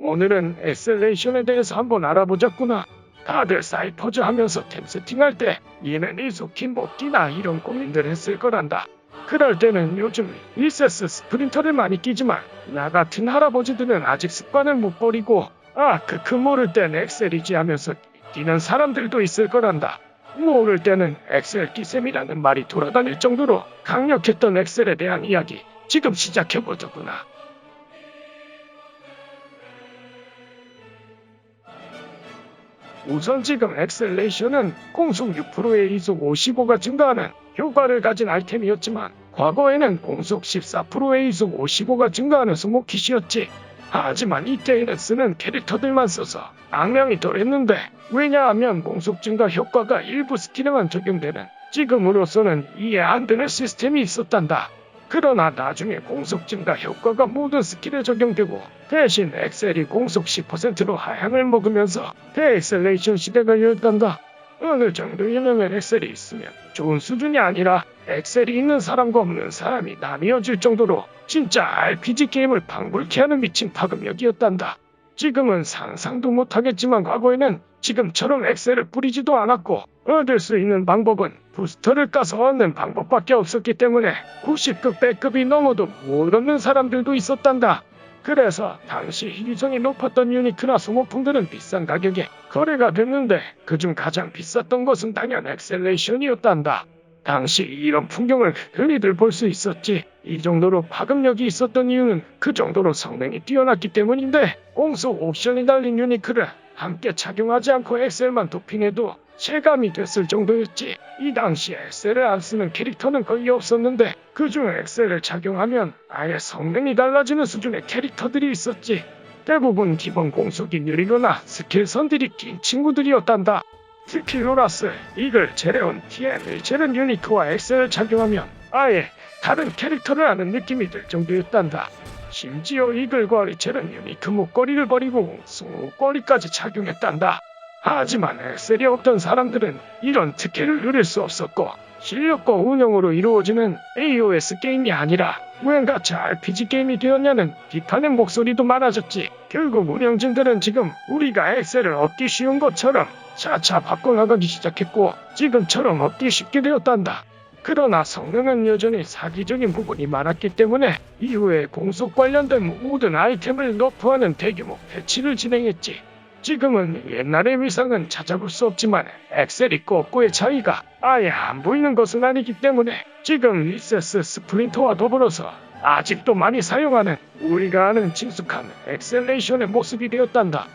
오늘은 엑셀레이션에 대해서 한번 알아보자꾸나. 다들 사이퍼즈 하면서 템 세팅할 때 얘는 이속히 못 뛰나 이런 고민들 했을 거란다. 그럴 때는 요즘 리세스 스프린터를 많이 끼지만 나 같은 할아버지들은 아직 습관을 못 버리고 아 크크 모를 땐 엑셀이지 하면서 뛰는 사람들도 있을 거란다. 모를 때는 엑셀 기셈이라는 말이 돌아다닐 정도로 강력했던 엑셀에 대한 이야기 지금 시작해보자꾸나. 우선 지금 엑셀레이션은 공속 6%의 이속 55가 증가하는 효과를 가진 아이템이었지만 과거에는 공속 14%의 이속 55가 증가하는 스모킷이었지. 하지만 이때에는 쓰는 캐릭터들만 써서 악명이 덜했는데 왜냐하면 공속 증가 효과가 일부 스킬에만 적용되는 지금으로서는 이해 안 되는 시스템이 있었단다. 그러나 나중에 공속 증가 효과가 모든 스킬에 적용되고 대신 엑셀이 공속 10%로 하향을 먹으면서 대엑셀레이션 시대가 열단다. 어느 정도 유명한 엑셀이 있으면 좋은 수준이 아니라 엑셀이 있는 사람과 없는 사람이 나뉘어질 정도로 진짜 RPG 게임을 방불케 하는 미친 파급력이었단다. 지금은 상상도 못하겠지만 과거에는 지금처럼 엑셀을 뿌리지도 않았고 얻을 수 있는 방법은 부스터를 까서 얻는 방법밖에 없었기 때문에 90급 100급이 넘어도 못 얻는 사람들도 있었단다. 그래서 당시 희귀성이 높았던 유니크나 소모품들은 비싼 가격에 거래가 됐는데 그중 가장 비쌌던 것은 당연 엑셀레이션이었단다. 당시 이런 풍경을 흔히들 볼 수 있었지. 이 정도로 파급력이 있었던 이유는 그 정도로 성능이 뛰어났기 때문인데 공속 옵션이 달린 유니크를 함께 착용하지 않고 엑셀만 도핑해도 체감이 됐을 정도였지. 이 당시 엑셀을 안 쓰는 캐릭터는 거의 없었는데 그중 엑셀을 착용하면 아예 성능이 달라지는 수준의 캐릭터들이 있었지. 대부분 기본 공속이 느리거나 스킬 선들이 긴 친구들이었단다. 스킬로라스, 이글, 제레온, TN, 일체는 유니크와 엑셀을 착용하면 아예 다른 캐릭터를 아는 느낌이 들 정도였단다. 심지어 이글과 리첼은 유니크 목걸이를 버리고 목걸이까지 착용했단다. 하지만 엑셀이 없던 사람들은 이런 특혜를 누릴 수 없었고 실력과 운영으로 이루어지는 AOS 게임이 아니라 웬같이 RPG 게임이 되었냐는 비판의 목소리도 많아졌지. 결국 운영진들은 지금 우리가 엑셀을 얻기 쉬운 것처럼 차차 바꿔나가기 시작했고 지금처럼 얻기 쉽게 되었단다. 그러나 성능은 여전히 사기적인 부분이 많았기 때문에 이후에 공속 관련된 모든 아이템을 너프하는 대규모 패치를 진행했지. 지금은 옛날의 위상은 찾아볼 수 없지만 엑셀 있고 없고의 차이가 아예 안 보이는 것은 아니기 때문에 지금 리세스 스플린터와 더불어서 아직도 많이 사용하는 우리가 아는 친숙한 엑셀레이션의 모습이 되었단다.